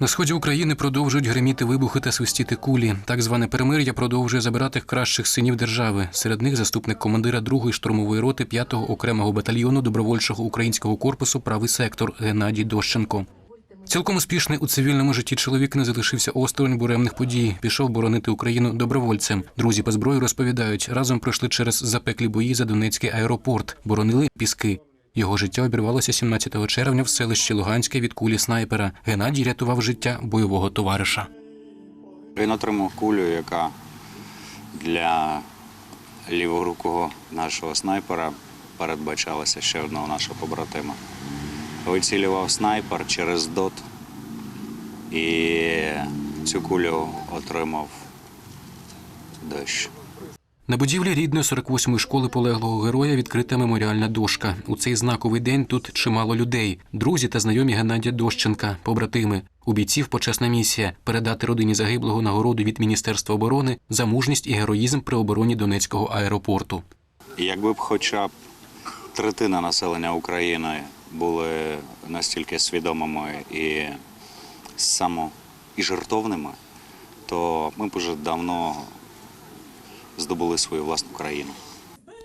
На сході України продовжують гриміти вибухи та свистіти кулі. Так зване перемир'я продовжує забирати кращих синів держави. Серед них заступник командира 2-ї штурмової роти 5-го окремого батальйону добровольчого українського корпусу Правий сектор Геннадій Дощенко. Цілком успішний у цивільному житті чоловік не залишився осторонь буремних подій. Пішов боронити Україну добровольцем. Друзі по зброї розповідають, разом пройшли через запеклі бої за Донецький аеропорт, боронили піски. Його життя обірвалося 17 червня в селищі Луганське від кулі снайпера. Геннадій рятував життя бойового товариша. Він отримав кулю, яка для ліворукого нашого снайпера передбачалася ще одного нашого побратима. Вицілював снайпер через дот і цю кулю отримав дощ. На будівлі рідної 48-ї школи полеглого героя відкрита меморіальна дошка. У цей знаковий день тут чимало людей: друзі та знайомі Геннадія Дощенка, побратими. У бійців почесна місія передати родині загиблого нагороду від Міністерства оборони за мужність і героїзм при обороні Донецького аеропорту. Якби б хоча б третина населення України були настільки свідомими і само і жертовними, то ми б уже давно здобули свою власну країну.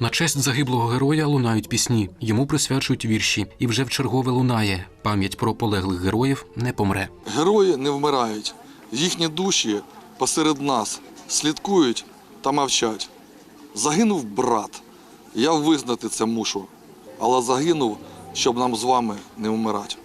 На честь загиблого героя лунають пісні, йому присвячують вірші, і вже в чергове лунає. Пам'ять про полеглих героїв не помре. Герої не вмирають, їхні душі посеред нас слідкують та мовчать. Загинув брат, я визнати це мушу, але загинув, щоб нам з вами не вмирати.